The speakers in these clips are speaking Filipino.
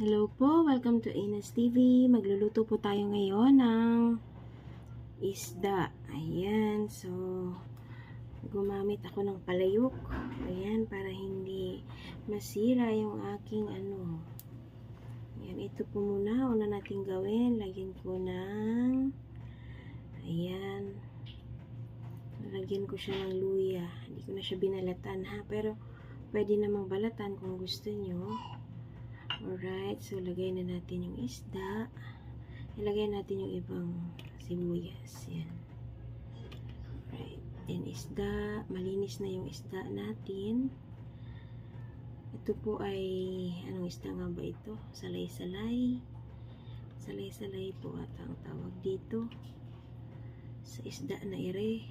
Hello po, welcome to Ines TV. Magluluto po tayo ngayon ng isda. Ayan, so gumamit ako ng palayok. Ayan, para hindi masira yung aking ano. Ayan, ito po muna. Una natin gawin. Lagyan ko ng ayan. Lagyan ko siya ng luya. Hindi ko na siya binalatan ha. Pero pwede namang balatan kung gusto nyo. Alright, so lagay na natin yung isda. Ilagay natin yung ibang sibuyas. Yan. Alright, then isda. Malinis na yung isda natin. Ito po ay, anong isda nga ba ito? Salay-salay. Salay-salay po at ang tawag dito. Sa isda na ire.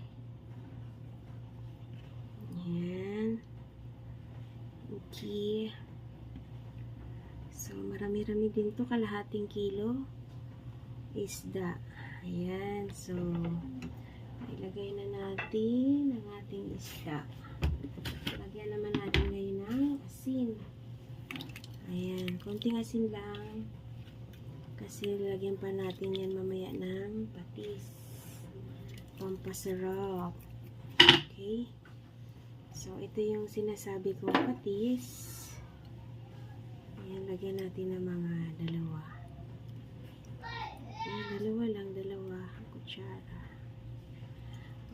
Yan. Okay. So, marami-rami din to kalahating kilo isda. Ayan. So, ilagay na natin ang ating isda. Lagyan naman natin ngayon ng asin. Ayan. Konting asin lang. Kasi lagyan pa natin yan mamaya ng patis. Pampasarap. Okay. So, ito yung sinasabi kong patis. Lagyan natin ng mga dalawa. Ayan, dalawa lang, dalawa kutsara.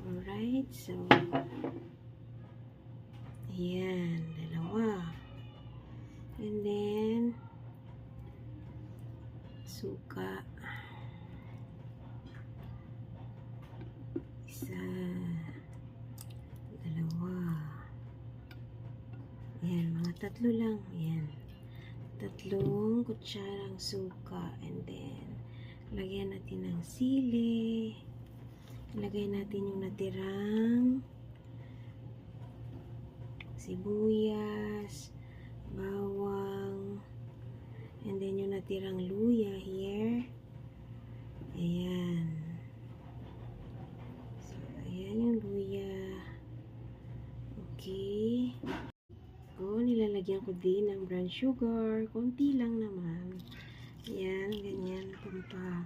Alright, so, ayan, dalawa. And then, suka. Isa, dalawa. Ayan, mga tatlo lang. Ayan tatlong kutsarang suka and then lagyan natin ng sili. Lagay natin yung natirang sibuyas bawang and then yung natirang luya here. Ayan. So ayan yung luya. Okay ko. Nilalagyan ko din ng brown sugar. Konti lang naman. Yan, ganyan. Pampa.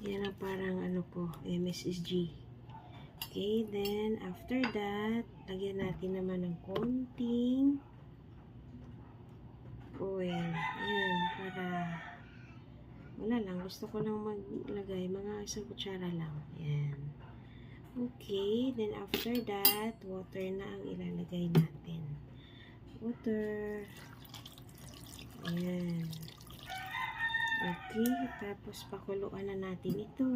Yan ang parang ano ko, MSSG. Okay, then after that, lagyan natin naman ng konting oil. Ayan, para wala lang. Gusto ko lang maglagay mga isang kutsara lang. Ayan. Okay, then after that, water na ang ilalagay natin water. Ayan. Okay, tapos pakuluan na natin ito.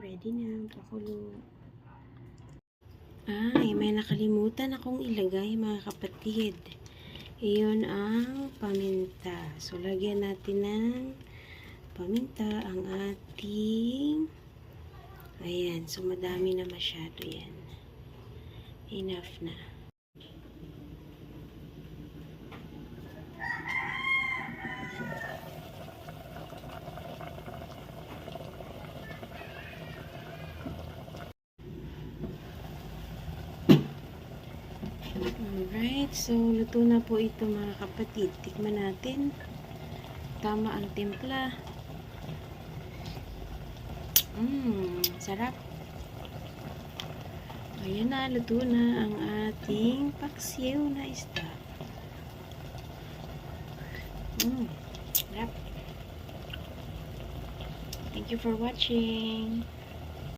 Ready na, pakulo. Ay, may nakalimutan akong ilagay mga kapatid. Iyon ang paminta. So, lagyan natin ng paminta ang ating ayan. So, madami na masyado yan. Enough na. Alright, so luto na po ito mga kapatid. Tikman natin. Tama ang timpla. Mmm, sarap. Ayan na, luto na ang ating paksiw na isda. Mmm, sarap. Thank you for watching.